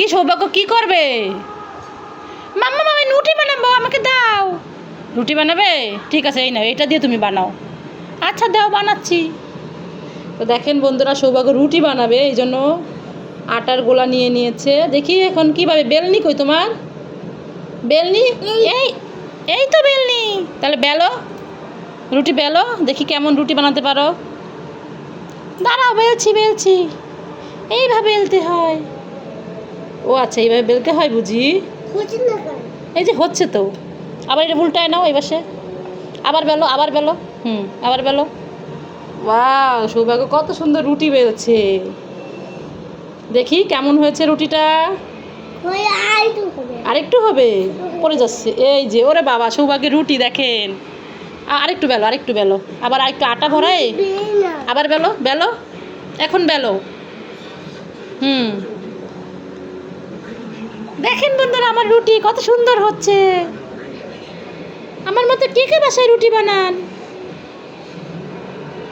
কি সৌভাগ্য কি করবে? মাম্মা মামি রুটি বানাবো আমাকে দাও। রুটি বানাবে? ঠিক আছে এই নাও এটা দিয়ে তুমি বানাও। আচ্ছা দাও বানাচ্ছি। তো দেখেন বন্ধুরা সৌভাগ্য রুটি বানাবে এই জন্য আটার গোলা নিয়ে নিয়েছে। দেখি এখন কীভাবে বেলনি কই তোমার? বেলনি? এই এই তো বেলনি। তাহলে বেলো রুটি বেলো দেখি কেমন রুটি বানাতে পারো। দাঁড়াও বেলছি বেলছি। এইভাবে বেলতে হয়। ও আচ্ছা এইভাবে বেলতে হয় বুঝি? এই যে হচ্ছে তো। আবার এটা উল্টায় নাও এই পাশে। আবার বেলো আবার বেলো। হুম আবার বেলো। বাহ সৌভাগ্য কত সুন্দর রুটি বেলছে। দেখি কেমন হয়েছে রুটিটা। আরেকটু হবে। পড়ে যাচ্ছে। এই যে ওরে বাবা সৌভাগ্যের রুটি দেখেন। আরেকটু বেলো আরেকটু বেলো। আবার আরেকটু আটা ভরাই আবার বেলো বেলো? এখন বেলো। হুম। দেখেন বন্ধুরা, আমার রুটি কত সুন্দর হচ্ছে। আমার মতো কে কে বাসায় রুটি বানান?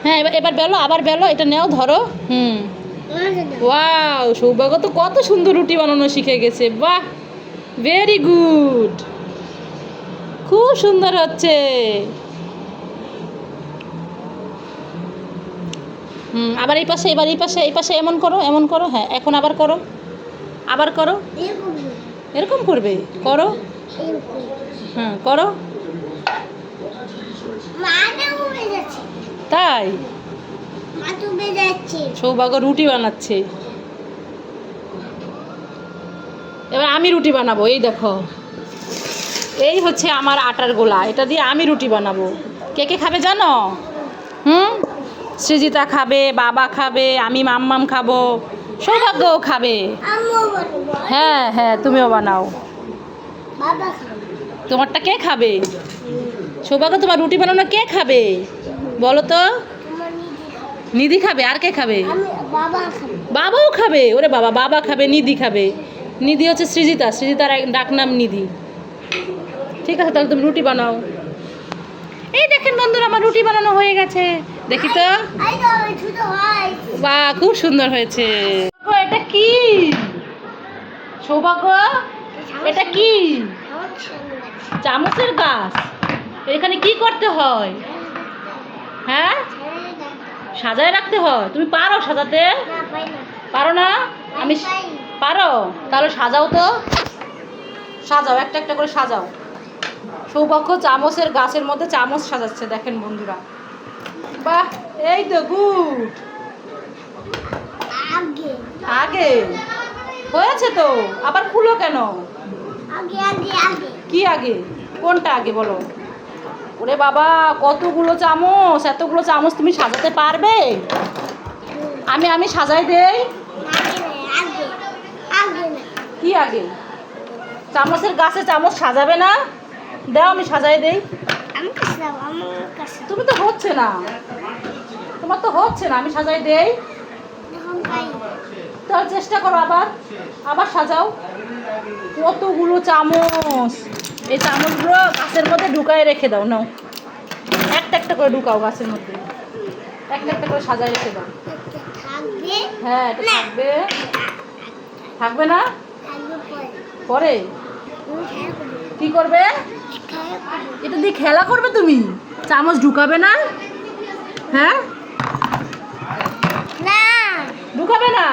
হ্যাঁ এবার এবার বেলো, আবার বেলো, এটা নেও, ধরো। হুম। ওয়াও, সৌভাগ্য তো কত সুন্দর রুটি বানানো শিখে গেছে। বাহ! ভেরি গুড খুব সুন্দর হচ্ছে। হুম, আবার এই পাশে, এবার এই পাশে এই পাশে এমন করো এমন করো হ্যাঁ এখন আবার করো। আবার করো। এরকম করবে। করো। হ্যাঁ করো। তাই? সৌভাগ্য রুটি বানাচ্ছে। এবার আমি রুটি বানাবো এই দেখো। এই হচ্ছে আমার আটার গোলা এটা দিয়ে আমি রুটি বানাবো। কে কে খাবে জানো? হুম? সৃজিতা খাবে বাবা খাবে আমি মাম্মাম খাব। সৌভাগ্যও খাবে। হ্যাঁ হ্যাঁ তুমিও বানাও। তোমারটা কে খাবে? সৌভাগ্য তোমার রুটি বানানো কে খাবে? বলো তো। নিধি খাবে। আর কে খাবে? বাবাও খাবে। ওরে বাবা বাবা খাবে নিধি খাবে। নিধি হচ্ছে সৃজিতা। সৃজিতার ডাকনাম নিধি। ঠিক আছে তাহলে তুমি রুটি বানাও। এই দেখেন বন্ধুরা আমার রুটি বানানো হয়ে গেছে। দেখি তো। বাহ খুব সুন্দর হয়েছে। এটা কি? সৌভাগ্য? এটা কি? চামচের গাছ। এখানে কি করতে হয়? হ্যাঁ? সাজায় রাখতে হয়। তুমি পারো সাজাতে? পারো না? আমি পারো? তাহলে সাজাও তো। সাজাও, একটা একটা করে সাজাও। সৌভাগ্য চামচের গাছের মধ্যে চামচ সাজাচ্ছে, দেখেন বন্ধুরা। বাহ, এই তো, গুড। আগে? হয়েছে তো? আবার খুলো কেন? কি আগে? কোনটা আগে বলো? ওরে বাবা কতগুলো চামচ? এতগুলো চামচ তুমি সাজাতে পারবে? আমি আমি সাজাই দেই। কি আগে? চামচের গাছে চামচ সাজাবে না? দাও আমি সাজাই দেই। তুমি তো হচ্ছে না। তোমার তো হচ্ছে না আমি সাজাই দেই। তাহলে চেষ্টা করো আবার। আবার সাজাও। কতগুলো চামচ? এই চামচগুলো গাছের মধ্যে ঢুকায় রেখে দাও নাও। একটা একটা করে ঢুকাও গাছের মধ্যে। একটা একটা করে সাজায় রেখে দাও। হ্যাঁ এটা থাকবে। থাকবে না? পরে? কি করবে? এটা দিয়ে খেলা করবে তুমি? চামচ ঢুকাবে না? হ্যাঁ? ঢুকাবে না?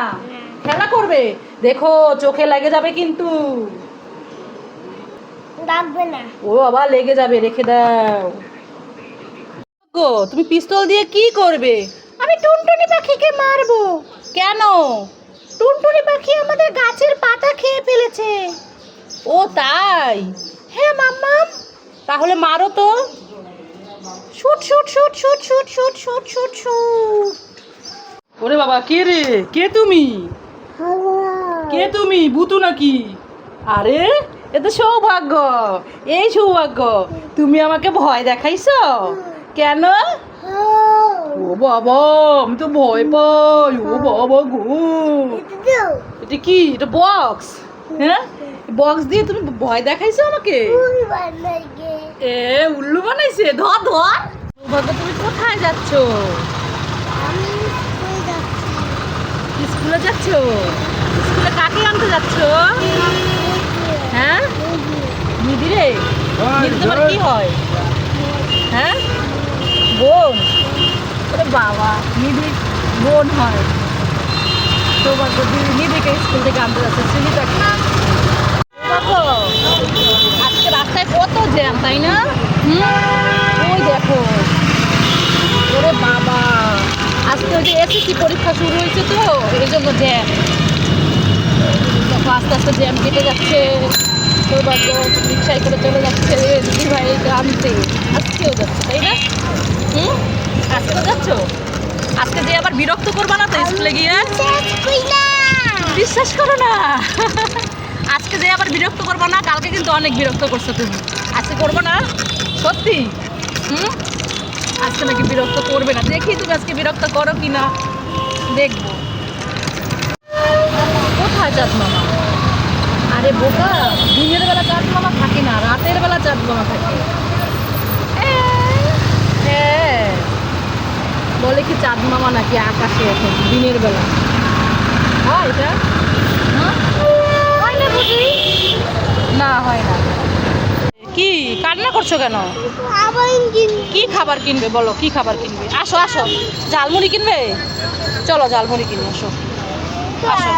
খেলা করবে। দেখো চোখে লেগে যাবে কিন্তু। ও বাবা লেগে যাবে রেখে দাও। গো তুমি পিস্তল দিয়ে কি করবে? আমি টুনটুনি পাখিকে মারবো। কেন? টুনটুনি পাখি আমাদের গাছের পাতা খেয়ে ফেলেছে। ও তাই? হ্যাঁ মাম্মাম। তাহলে মারো তো। Shoot shoot shoot shoot shoot shoot shoot shoot shoot. ওরে বাবা কে রে? কে তুমি? কে তুমি? বুতু নাকি? আরে এ তো সৌভাগ্য। এই সৌভাগ্য। তুমি আমাকে ভয় দেখাইছো? কেন? ও বাবা আমি তো ভয় পাই। ও বাবা গো। এটা কি? এটা বক্স? হ্যাঁ? বক্স দিয়ে তুমি ভয় দেখাইছো আমাকে? এ উল্লু বানাইছে। ধর ধর। সৌভাগ্য তুমি কোথায় যাচ্ছ। স্কুলে যাচ্ছ? কাকে আনতে যাচ্ছ? হ্যাঁ? নিধি রে। নিধি তোমার কি হয়? হ্যাঁ? বোন। ওরে বাবা নিধি বোন হয়। সৌভাগ্য দিদি নিধিকে স্কুল থেকে আনতে যাচ্ছে সুনিতাকে দেখো আজকে রাস্তায় কত জ্যাম তাই না? হুম? ওই দেখো। ওরে বাবা আজকে ওই যে এসএসসি পরীক্ষা শুরু হয়েছে তো এই জন্য জ্যাম। আস্তে আস্তে আজকে বিশ্বাস করো না। আজকে যে আবার বিরক্ত করব না, কালকে কিন্তু অনেক বিরক্ত করছ তুমি। আজকে করব না, সত্যি? হুম? আজকে নাকি বিরক্ত করবে না। দেখি তুমি আজকে বিরক্ত করো কি না দেখব। চাঁদ মামা। আরে বোকা দিনের বেলা চাঁদ মামা থাকে না রাতের বেলা চাঁদ মামা থাকে। বলে কি চাঁদ মামা নাকি আকাশে এখন দিনের বেলা? হয় এটা? হ্যাঁ? হয় না বুঝি? না হয় না। কি কান্না করছ কেন? কি খাবার কিনবে বলো কি খাবার কিনবে? আসো আসো। ঝালমুড়ি কিনবে? চলো ঝালমুড়ি কিনে আসো। আসো।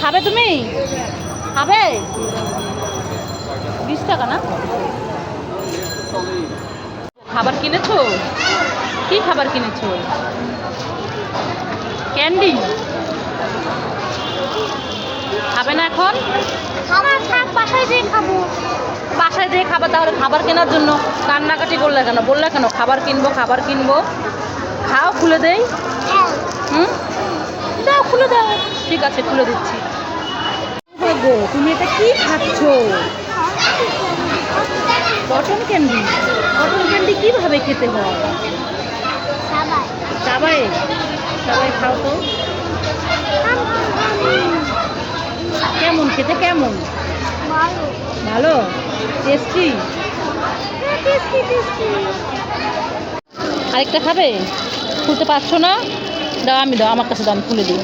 খাবে তুমি? খাবে? বিশ টাকা না? খাবার কিনেছো? কি খাবার কিনেছো? ক্যান্ডি। খাবে না এখন? বাসায় যেয়ে খাব। বাসায় যেয়ে খাবে তাহলে খাবার কেনার জন্য। কান্নাকাটি করলে কেন? বললে কেন? খাবার কিনবো খাবার কিনবো। খাও খুলে দেই। হুম? দাও খুলে দাও। ঠিক আছে, খুলে দিচ্ছি। গো, তুমি এটা কি খাচ্ছ? Cotton candy? কটন ক্যান্ডি কীভাবে খেতে হয়? সবাই সবাই খাও তো। কেমন খেতে কেমন? ভালো? টেস্টি আরেকটা খাবে? খুলতে পারছ না? দাও, আমি দাও, আমার কাছে দাও, আমি খুলে দিই।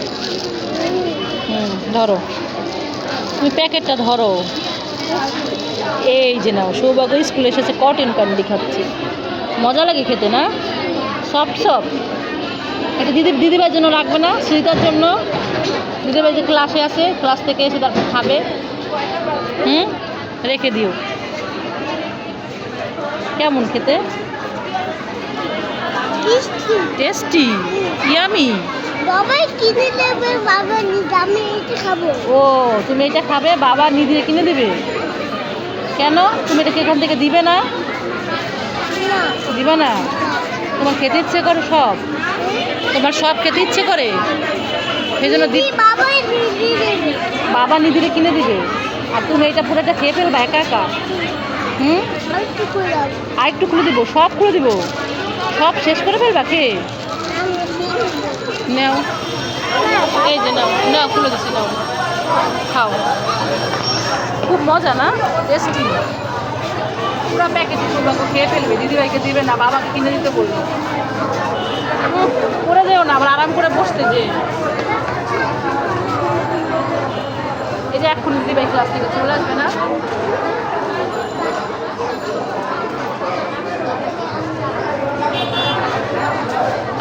ধরো তুমি প্যাকেটটা ধরো। এই যে নাও সৌভাগ্য স্কুলে এসেছে কটন ক্যান্ডি খাচ্ছে। মজা লাগে খেতে না? সব সব এটা দিদি দিদিভাইয়ের জন্য রাখবে না সুইতার জন্য। দিদিভাই যে ক্লাসে আছে ক্লাস থেকে এসে তারপর খাবে। হুম? রেখে দিও। কেমন খেতে? টেস্টি ইয়ামি বাবাই কিনে দেবে বাবা নিজে আমি এটা খাব। ও তুমি এটা খাবে বাবা নিদিরে কিনে দেবে? কেন? তুমি এটাকে এখান থেকে দিবে না? দিবে না? তোমার খেতে ইচ্ছে করে সব। তোমার সব খেতে ইচ্ছে করে? সেই জন্য বাবা নিদিরে কিনে দিবে? আর তুমি এটা পুরোটা খেয়ে ফেলবা একা একা? হুম? আর একটু খুলে দিব সব খুলে দিব। সব শেষ করে ফেলবা কে? নাও এই যে নাও নাও, খুলে দিচ্ছি নাও। খাও। খুব মজা না? টেস্টি পুরো প্যাকেট বাবা খেয়ে ফেলবে, দিদিভাইকে দিবে না, বাবাকে কিনে দিতে বলবে। করে যেও না, আবার আরাম করে বসতে যে। এই যে এখন দিদিভাই ক্লাস থেকে চলে আসবে না?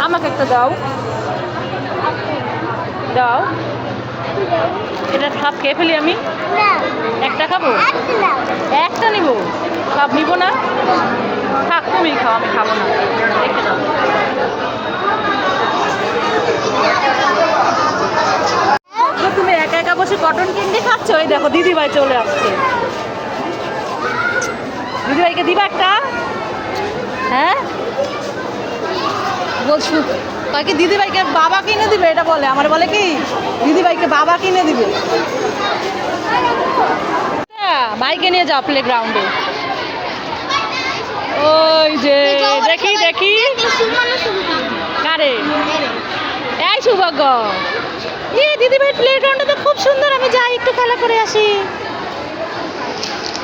আমাকে একটা দাও। দাও। এটা সব খেয়ে ফেলি আমি। একটা খাব? একটা নিব? সব নিব না? থাক তুমি খাও আমি খাব না। রেখে দাও তুমি একা একা বসে কটন ক্যান্ডি খাচ্ছ? ওই দেখো দিদিভাই চলে আসছে। দিদিভাইকে দিবা একটা? হ্যাঁ? বলছু। কাকে দিদিভাইকে বাবা কিনে দিবে, এটা বলে। আমার বলে কি, দিদিভাইকে বাবা কিনে দিবে। বাইকে নিয়ে যাও প্লে গ্রাউন্ডে ওই যে, দেখি দেখি। কারে? এই সৌভাগ্য। এ দিদিভাই প্লে গ্রাউন্ডে তো খুব সুন্দর, আমি যাই, একটু খেলা করে আসি।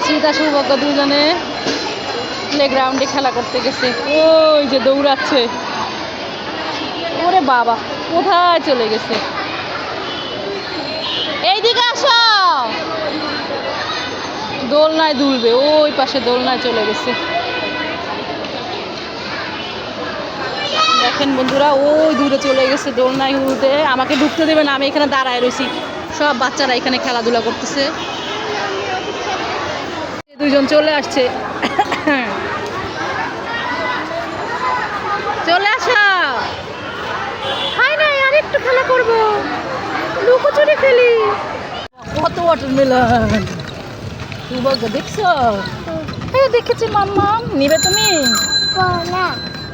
সীতা, সৌভাগ্য দুজনে প্লে গ্রাউন্ডে খেলা করতে গেছে। ওই যে দৌড়াচ্ছে। ওরে বাবা, কোথায় চলে গেছে? এইদিকে আসো! দোলনায় দুলবে, ওই পাশে দোলনায় চলে গেছে। দেখেন বন্ধুরা, ওই দূরে চলে গেছে দোলনায় উঠে আমাকে ঢুকতে দেবে না, আমি এখানে দাঁড়ায় রয়েছি। সব বাচ্চারা এখানে খেলাধুলা করতেছে। দুজন চলে আসছে। চলে আসো হাই নাই আর একটু খেলা করব। লুকোচুরি খেলি। কত ওয়াটারমেলন সুভাগ্য দেখছ? হ্যাঁ দেখেছি মাম্মা। নিবে তুমি? না।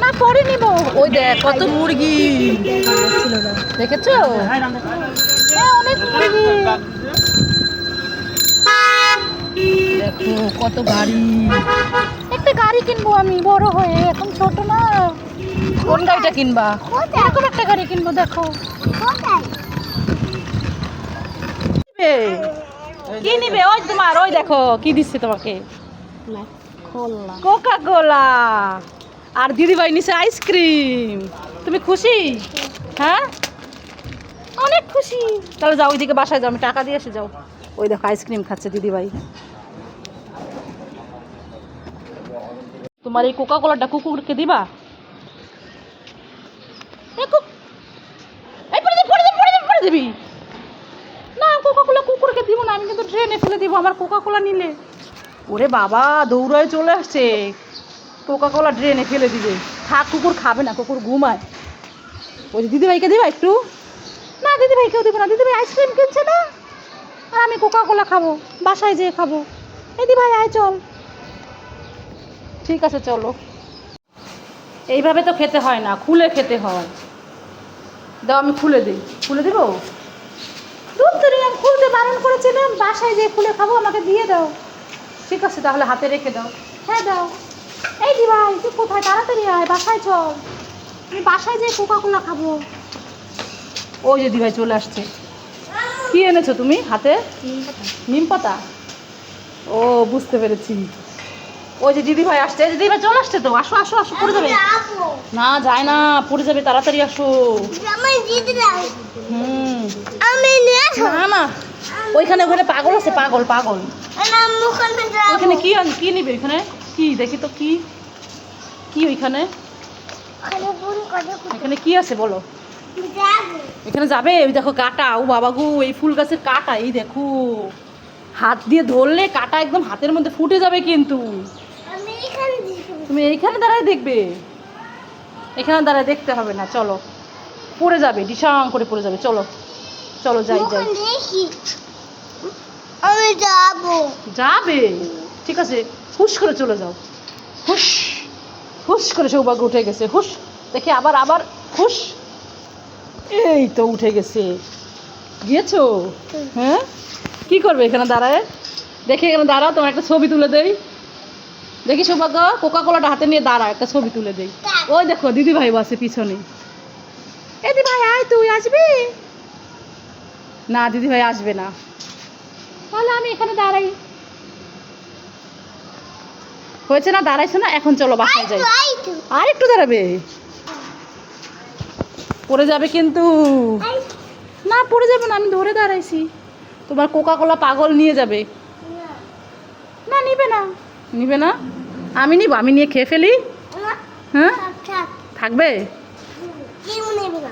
না পরে নিব। ওই দেখ কত মুরগি। দেখেছ? হ্যাঁ অনেক মুরগি। দেখো কত গাড়ি। একটা গাড়ি কিনবো আমি বড় হয়ে। এখন ছোট না। কোন গাড়িটা কিনবা? এরকম একটা গাড়ি কিনবো দেখো। কি নিবে? ওই তোমার ওই দেখো কি দিচ্ছে তোমাকে? কোকা কোলা আর দিদিভাই নিচে আইসক্রিম। তুমি খুশি? হ্যাঁ? অনেক খুশি। তাহলে যাও ওইদিকে বাসায় যাও আমি টাকা দিয়ে এসে যাও। ওই দেখো আইসক্রিম খাচ্ছে দিদিভাই। তোমার এই কোকা কোলাটা কুকুরকে দিবা এ কুক- এই পড়ে যাবি, পড়ে যাবি, পড়ে যাবি, পড়ে যাবি। না কোকা কোলা কুকুরকে দিব না আমি কিন্তু ট্রেনে ফেলে দিব আমার কোকা কোলা নিলে। ওরে বাবা, দৌড়ায় চলে আসছে। কোকা কোলা ড্রেনে ফেলে দিবে। থাক, কুকুর খাবে না, কুকুর ঘুমায়। ওই দিদিভাইকে দিবা একটু। না, দিদিভাইকেও দিব না। দিদিভাই আইসক্রিম কিনছে না? আর আমি কোকা কোলা খাব, বাসায় যেয়ে খাব। এই দিভাই, আয় চল। ঠিক আছে, চলো। এইভাবে তো খেতে হয় না, খুলে খেতে হয়। দাও, আমি খুলে দিই। খুলে দেবো? দুধ ধরে আমি খুলতে বারণ করেছিলাম বাসায় যেয়ে খুলে খাব, আমাকে দিয়ে দাও। ঠিক আছে, তাহলে হাতে রেখে দাও। হ্যাঁ দাও। এই দি ভাই, তুই কোথায়? তাড়াতাড়ি আয়, বাসায় চল। আমি বাসায় যেয়ে কোকা কোলা খাব। ওই যে দিভাই চলে আসছে। কি এনেছো তুমি হাতে? নিম পাতা? ও, বুঝতে পেরেছি। ওই যে দিদি ভাই আসছে দিদি ভাই চলে আসছে তো আসো আসো আসো পড়ে যাবে। না যায় না পড়ে যাবে তাড়াতাড়ি আসো। হুম। না না ওইখানে ওখানে পাগল আছে পাগল পাগল। ওখানে ওইখানে কি কি নিবে ওইখানে? কি দেখি তো কি কি ওইখানে? এখানে কি আছে বলো? এখানে যাবে ওই দেখো কাটা ও বাবা গো এই ফুল গাছের কাটা এই দেখো। হাত দিয়ে ধরলে কাটা একদম হাতের মধ্যে ফুটে যাবে কিন্তু। তুমি এইখানে দাঁড়ায় দেখবে। এখানে দাঁড়ায় দেখতে হবে না চলো। পড়ে যাবে ডিসাং করে পড়ে যাবে চলো। চলো যাই যাই। আমি যাব। যাবে? ঠিক আছে হুশ করে চলে যাও। হুশ হুশ করে সৌভাগ্য উঠে গেছে হুশ। দেখে আবার আবার হুশ। এই তো উঠে গেছে। গিয়েছো? হ্যাঁ? কি করবে এখানে দাঁড়ায়? দেখে এখানে দাঁড়াও তোমার একটা ছবি তুলে দেই। দেখি সৌভাগ্য কোকা কোলাটা হাতে নিয়ে দাঁড়া, একটা ছবি তুলে দেই। ওই দেখো দিদি ভাই বসে পিছনে। এ দিদি ভাই আয় তুই, আসবি? না দিদি ভাই আসবে না। তাহলে আমি এখানে দাঁড়াই। হয়েছে না, দাঁড়াইছে না, এখন চলো বাসায় যাই। আর একটু দাঁড়াবে? পড়ে যাবে কিন্তু। না, পড়ে যাবে না, আমি ধরে দাঁড়াইছি। তোমার কোকা কোলা পাগল নিয়ে যাবে। না, নিবে না। নিবে না? আমি নিব, আমি নিয়ে খেয়ে ফেলি। হ্যাঁ? থাক থাক থাকবে?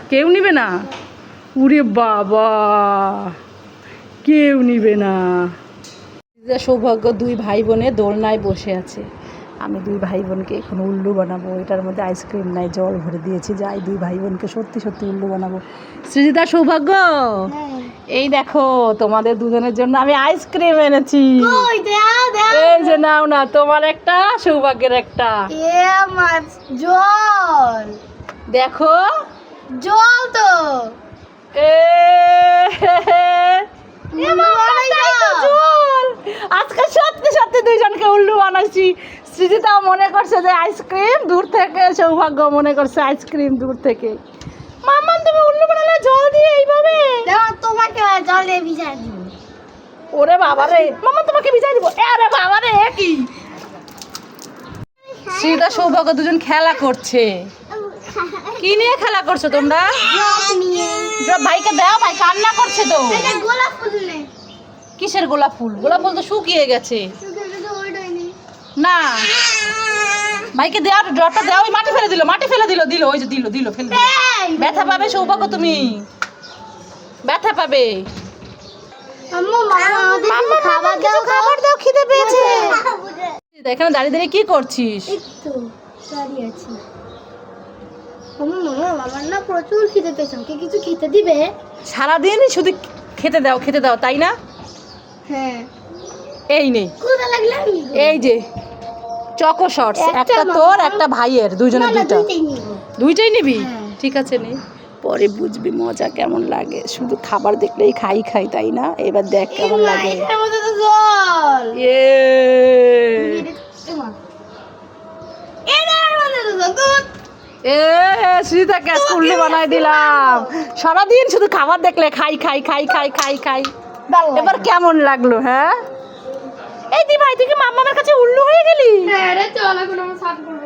কেউ নেবে না? উরে বাবা, কেউ নিবে না। সৌভাগ্য দুই ভাই বোনে দোলনায় বসে আছে। আমি দুই ভাই বোনকে এখন উল্লু বানাবো। এটার মধ্যে আইসক্রিম নাই, জল ভরে দিয়েছি। যাই, দুই ভাই বোনকে সত্যি সত্যি উল্লু বানাবো। সৃজিতা, সৌভাগ্য? এই দেখো তোমাদের দুজনের জন্য আমি আইসক্রিম এনেছি। এই যে নাও না তোমার একটা সৌভাগ্যের একটা। জল। দেখো। জল তো। আজকে সত্যি সত্যি দুইজনকে উল্লু বানাচ্ছি সৃজিতা মনে করছে যে আইসক্রিম দূর থেকে সৌভাগ্য মনে করছে আইসক্রিম দূর থেকে। মাম্মাম তুমি উল্লু বানালে জল দিয়ে এইভাবে? দাও তোমাকে জল দিয়ে ভিজাই দিব। ওরে বাবা রে। তোমাকে ভিজাই দিব। আরে বাবা রে কি? শ্রীতা সৌভাগ্য দুজন খেলা করছে। কি নিয়ে খেলা করছ তোমরা? ভাইকে দাও ভাই কান্না করছে তো। গোলাপ ফুল কিসের গোলাপ ফুল? গোলাপ ফুল তো শুকিয়ে গেছে। না। ভাইকে দেওয়া ড্রপটা দেওয়া ওই মাটি ফেলে দিল মাটি ফেলে দিল দিল ওই যে দিল দিল ফেলে দিল। ব্যথা পাবে সৌভাগ্য তুমি। ব্যথা পাবে। আম্মু মামা আমাদের খাবার দাও খাবার দাও খিদে পেয়েছে। এখানে দাঁড়িয়ে দাঁড়িয়ে কি করছিস? একটু দাঁড়িয়ে আছি। আম্মু মামা আমার না প্রচুর খিদে পেয়েছে আমাকে কিছু খেতে দিবে? সারাদিনই শুধু খেতে দাও খেতে দাও তাই না? হ্যাঁ। এই নেই কোথা লাগলে এই যে চকো শর্টস একটা তোর একটা ভাইয়ের দুজনের দুইটা। দুইটাই নিবি। হ্যাঁ। ঠিক আছে নে। পরে বুঝবি মজা কেমন লাগে। শুধু খাবার দেখলেই খাই খাই তাই না? এবার দেখ কেমন লাগে। এ। স্কুলে বানাই দিলাম। সারাদিন শুধু খাবার দেখলে খাই খাই খাই খাই খাই খাই। এবার কেমন লাগল হ্যাঁ? এই দি ভাই তুই কি মাম্মামের কাছে উল্লু হয়ে গেলি? হ্যাঁ রে, চল এখন আমরা সাথ করব।